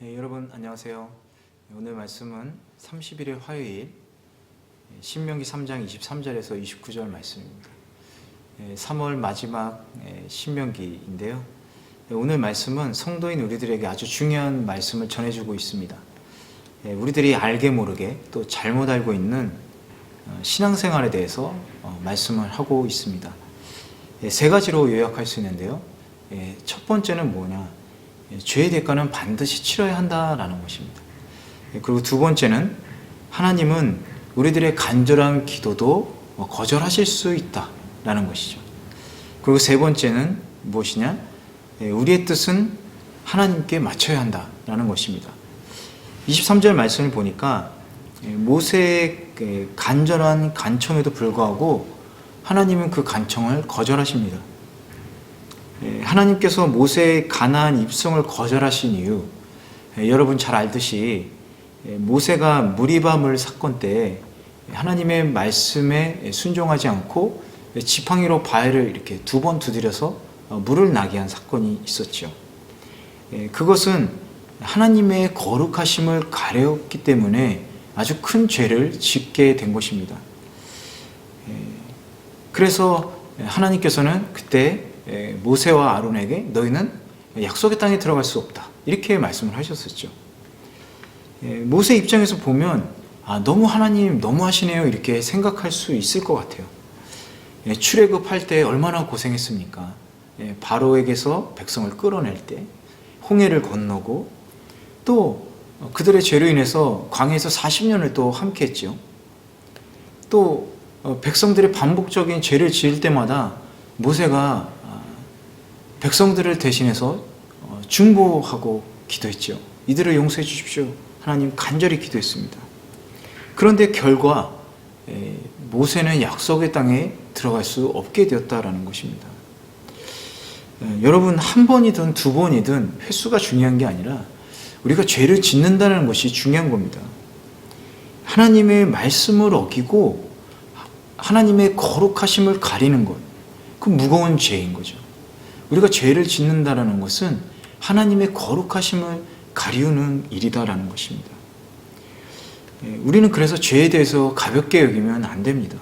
네, 여러분 안녕하세요. 오늘 말씀은 30일의 화요일 신명기 3장 23절에서 29절 말씀입니다. 3월 마지막 예, 신명기인데요. 예, 오늘 말씀은 성도인 우리들에게 아주 중요한 말씀을 전해주고 있습니다. 예, 우리들이 알게 모르게 또 잘못 알고 있는 어, 신앙생활에 대해서 어, 말씀을 하고 있습니다. 예, 세 가지로 요약할 수 있는데요. 예, 첫 번째는 뭐냐? 예, 죄의 대가는 반드시 치러야 한다라는 것입니다. 예, 그리고 두 번째는 하나님은 우리들의 간절한 기도도 어, 거절하실 수 있다라는 것이죠. 그리고 세 번째는 무엇이냐? 예, 우리의 뜻은 하나님께 맞춰야 한다라는 것입니다. 23절 말씀을 보니까 예, 모세의 그 간절한 간청에도 불구하고 하나님은 그 간청을 거절하십니다. 예, 하나님께서 모세의 가나안 입성을 거절하신 이유 예, 여러분 잘 알듯이 예, 모세가 무리밤을 사건 때 하나님의 말씀에 순종하지 않고 지팡이로 바위를 이렇게 두 번 두드려서 어, 물을 나게 한 사건이 있었죠. 그것은 하나님의 거룩하심을 가렸기 때문에 아주 큰 죄를 짓게 된 것입니다. 그래서 하나님께서는 그때 모세와 아론에게 너희는 약속의 땅에 들어갈 수 없다. 이렇게 말씀을 하셨었죠. 모세 입장에서 보면 아, 너무 하나님 너무 하시네요. 이렇게 생각할 수 있을 것 같아요. 출애굽할 때 얼마나 고생했습니까? 바로에게서 백성을 끌어낼 때 홍해를 건너고 또 그들의 죄로 인해서 광해에서 40년을 또 함께 했죠. 또 어, 백성들의 반복적인 죄를 지을 때마다 모세가 아, 백성들을 대신해서 어, 중보하고 기도했죠. 이들을 용서해 주십시오. 하나님 간절히 기도했습니다. 그런데 결과 모세는 약속의 땅에 들어갈 수 없게 되었다라는 것입니다. 여러분 한 번이든 두 번이든 횟수가 중요한 게 아니라 우리가 죄를 짓는다는 것이 중요한 겁니다. 하나님의 말씀을 어기고 하나님의 거룩하심을 가리는 것, 그 무거운 죄인 거죠. 우리가 죄를 짓는다라는 것은 하나님의 거룩하심을 가리우는 일이다라는 것입니다. 예, 우리는 그래서 죄에 대해서 가볍게 여기면 안 됩니다.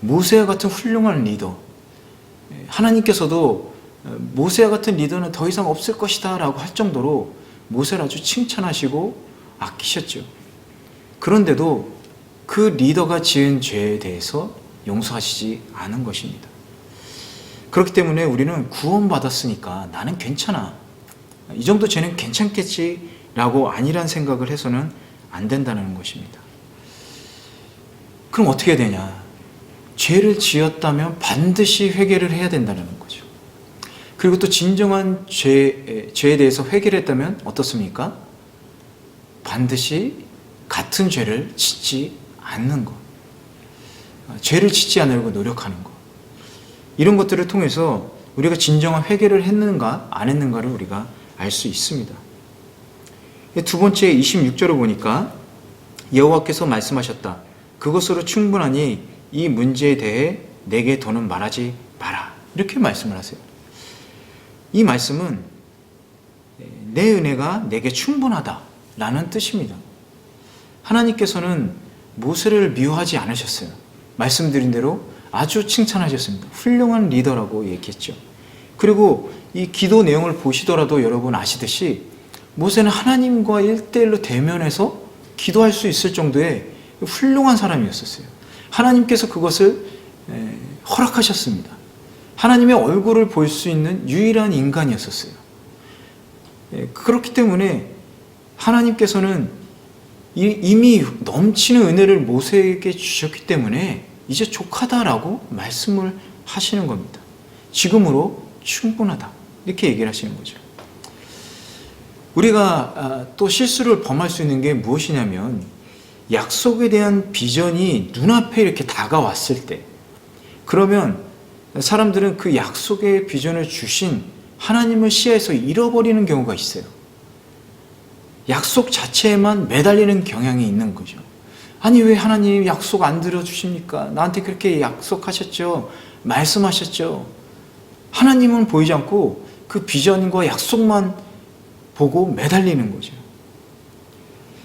모세와 같은 훌륭한 리더, 예, 하나님께서도 어, 모세와 같은 리더는 더 이상 없을 것이다 라고 할 정도로 모세를 아주 칭찬하시고 아끼셨죠. 그런데도 그 리더가 지은 죄에 대해서 용서하시지 않은 것입니다. 그렇기 때문에 우리는 구원받았으니까 나는 괜찮아. 이 정도 죄는 괜찮겠지라고 아니란 생각을 해서는 안 된다는 것입니다. 그럼 어떻게 되냐? 죄를 지었다면 반드시 회개를 해야 된다는 거죠. 그리고 또 진정한 죄, 죄에 대해서 회개를 했다면 어떻습니까? 반드시 같은 죄를 짓지 않는 것. 죄를 짓지 않으려고 노력하는 것. 이런 것들을 통해서 우리가 진정한 회개를 했는가 안 했는가를 우리가 알 수 있습니다. 두 번째 26절을 보니까 여호와께서 말씀하셨다. 그것으로 충분하니 이 문제에 대해 내게 더는 말하지 마라. 이렇게 말씀을 하세요. 이 말씀은 내 은혜가 내게 충분하다라는 뜻입니다. 하나님께서는 모세를 미워하지 않으셨어요. 말씀드린 대로 아주 칭찬하셨습니다. 훌륭한 리더라고 얘기했죠. 그리고 이 기도 내용을 보시더라도 여러분 아시듯이 모세는 하나님과 일대일로 대면해서 기도할 수 있을 정도의 훌륭한 사람이었었어요. 하나님께서 그것을 허락하셨습니다. 하나님의 얼굴을 볼 수 있는 유일한 인간이었었어요. 그렇기 때문에 하나님께서는 이미 넘치는 은혜를 모세에게 주셨기 때문에 이제 족하다라고 말씀을 하시는 겁니다. 지금으로 충분하다. 이렇게 얘기를 하시는 거죠. 우리가 아, 또 실수를 범할 수 있는 게 무엇이냐면 약속에 대한 비전이 눈앞에 이렇게 다가왔을 때 그러면 사람들은 그 약속의 비전을 주신 하나님을 시야에서 잃어버리는 경우가 있어요. 약속 자체에만 매달리는 경향이 있는 거죠. 아니, 왜 하나님 약속 안 들어주십니까? 나한테 그렇게 약속하셨죠? 말씀하셨죠? 하나님은 보이지 않고 그 비전과 약속만 보고 매달리는 거죠.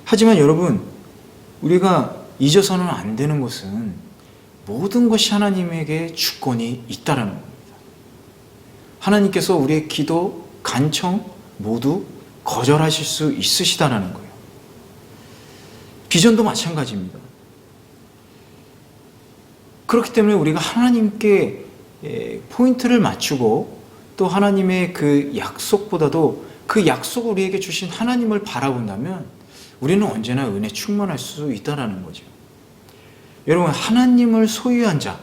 하지만 여러분, 우리가 잊어서는 안 되는 것은 모든 것이 하나님에게 주권이 있다라는 겁니다. 하나님께서 우리의 기도, 간청 모두 거절하실 수 있으시다라는 거예요. 비전도 마찬가지입니다. 그렇기 때문에 우리가 하나님께 예, 포인트를 맞추고 또 하나님의 그 약속보다도 그 약속을 우리에게 주신 하나님을 바라본다면 우리는 언제나 은혜 충만할 수 있다라는 거죠. 여러분 하나님을 소유한 자,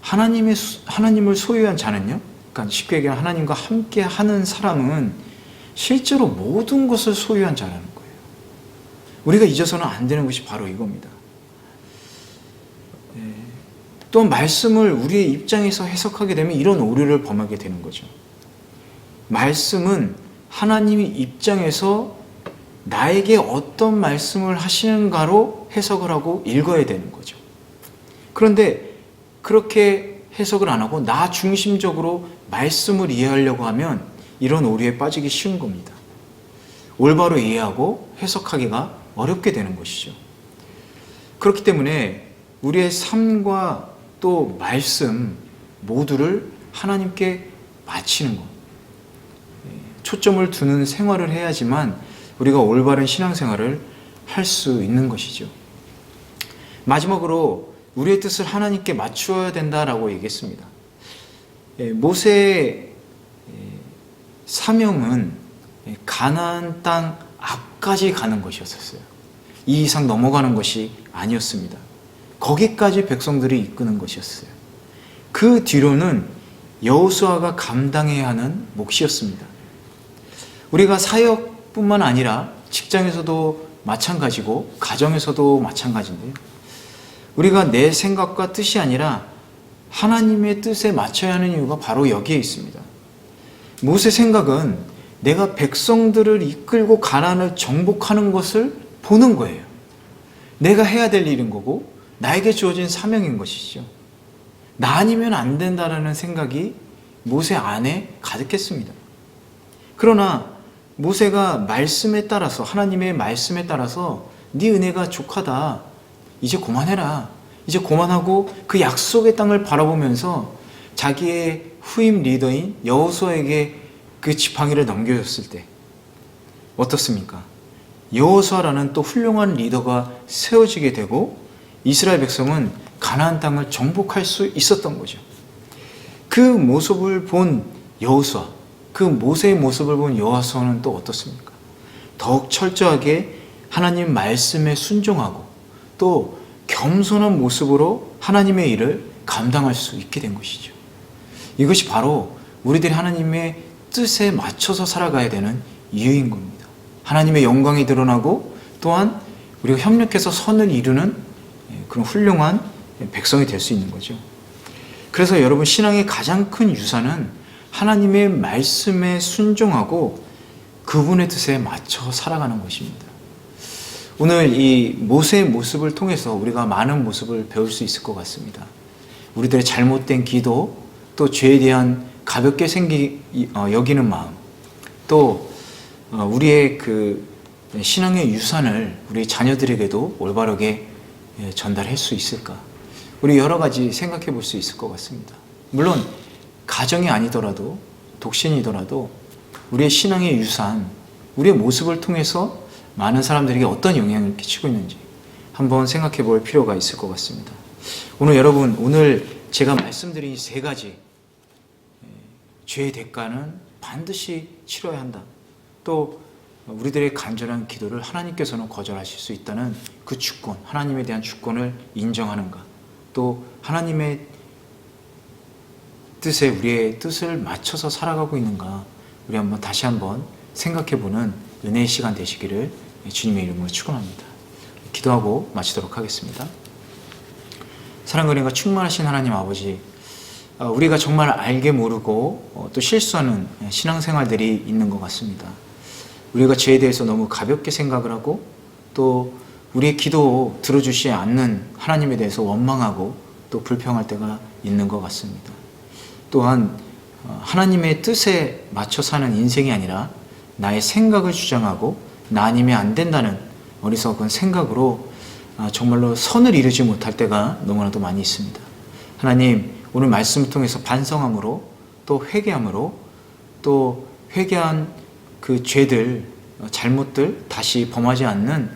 하나님의 하나님을 소유한 자는요. 그러니까 쉽게 얘기하면 하나님과 함께 하는 사람은 실제로 모든 것을 소유한 자라는. 우리가 잊어서는 안 되는 것이 바로 이겁니다. 예, 또 말씀을 우리의 입장에서 해석하게 되면 이런 오류를 범하게 되는 거죠. 말씀은 하나님의 입장에서 나에게 어떤 말씀을 하시는가로 해석을 하고 읽어야 되는 거죠. 그런데 그렇게 해석을 안 하고 나 중심적으로 말씀을 이해하려고 하면 이런 오류에 빠지기 쉬운 겁니다. 올바로 이해하고 해석하기가 어렵게 되는 것이죠. 그렇기 때문에 우리의 삶과 또 말씀 모두를 하나님께 바치는 것. 초점을 두는 생활을 해야지만 우리가 올바른 신앙생활을 할 수 있는 것이죠. 마지막으로 우리의 뜻을 하나님께 맞추어야 된다라고 얘기했습니다. 예, 모세의 사명은 가나안 땅 앞까지 가는 것이었어요. 이 이상 넘어가는 것이 아니었습니다. 거기까지 백성들이 이끄는 것이었어요. 그 뒤로는 여호수아가 감당해야 하는 몫이었습니다. 우리가 사역뿐만 아니라 직장에서도 마찬가지고 가정에서도 마찬가지인데요. 우리가 내 생각과 뜻이 아니라 하나님의 뜻에 맞춰야 하는 이유가 바로 여기에 있습니다. 모세 생각은 내가 백성들을 이끌고 가난을 정복하는 것을 보는 거예요. 내가 해야 될 일인 거고 나에게 주어진 사명인 것이죠. 나 아니면 안 된다라는 생각이 모세 안에 가득했습니다. 그러나 모세가 말씀에 따라서 하나님의 말씀에 따라서 네 은혜가 족하다. 이제 그만해라. 이제 그만하고 그 약속의 땅을 바라보면서 자기의 후임 리더인 여호수아에게 그 지팡이를 넘겨줬을 때 어떻습니까? 여호수아라는 또 훌륭한 리더가 세워지게 되고 이스라엘 백성은 가나안 땅을 정복할 수 있었던 거죠. 그 모습을 본 여호수아, 그 모세의 모습을 본 여호수아는 또 어떻습니까? 더욱 철저하게 하나님 말씀에 순종하고 또 겸손한 모습으로 하나님의 일을 감당할 수 있게 된 것이죠. 이것이 바로 우리들이 하나님의 뜻에 맞춰서 살아가야 되는 이유인 겁니다. 하나님의 영광이 드러나고 또한 우리가 협력해서 선을 이루는 그런 훌륭한 백성이 될 수 있는 거죠. 그래서 여러분 신앙의 가장 큰 유산은 하나님의 말씀에 순종하고 그분의 뜻에 맞춰 살아가는 것입니다. 오늘 이 모세의 모습을 통해서 우리가 많은 모습을 배울 수 있을 것 같습니다. 우리들의 잘못된 기도, 또 죄에 대한 가볍게 생기 어, 여기는 마음, 또 어, 우리의 그 신앙의 유산을 우리 자녀들에게도 올바르게 예, 전달할 수 있을까? 우리 여러 가지 생각해 볼 수 있을 것 같습니다. 물론 가정이 아니더라도 독신이더라도 우리의 신앙의 유산, 우리의 모습을 통해서 많은 사람들에게 어떤 영향을 끼치고 있는지 한번 생각해 볼 필요가 있을 것 같습니다. 오늘 여러분, 오늘 제가 말씀드린 세 가지 예, 죄의 대가는 반드시 치러야 한다. 또 우리들의 간절한 기도를 하나님께서는 거절하실 수 있다는 그 주권, 하나님에 대한 주권을 인정하는가. 또 하나님의 뜻에 우리의 뜻을 맞춰서 살아가고 있는가. 우리 한번 다시 한번 생각해 보는 은혜의 시간 되시기를 주님의 이름으로 축원합니다. 기도하고 마치도록 하겠습니다. 사랑과 은혜가 충만하신 하나님 아버지, 어, 우리가 정말 알게 모르고 어, 또 실수하는 신앙생활들이 있는 것 같습니다. 우리가 죄에 대해서 너무 가볍게 생각을 하고 또 우리의 기도 들어주시지 않는 하나님에 대해서 원망하고 또 불평할 때가 있는 것 같습니다. 또한 어, 하나님의 뜻에 맞춰 사는 인생이 아니라 나의 생각을 주장하고 나 아니면 안 된다는 어리석은 생각으로 아, 정말로 선을 이루지 못할 때가 너무나도 많이 있습니다. 하나님 오늘 말씀을 통해서 반성함으로 또 회개함으로 또 회개한 그 죄들 어, 잘못들 다시 범하지 않는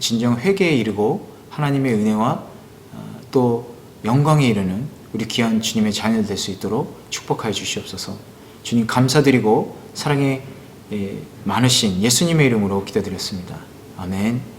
진정 회개에 이르고 하나님의 은혜와 어, 또 영광에 이르는 우리 귀한 주님의 자녀 될수 있도록 축복하여 주시옵소서. 주님 감사드리고 사랑에 예, 많으신 예수님의 이름으로 기도드렸습니다. 아멘.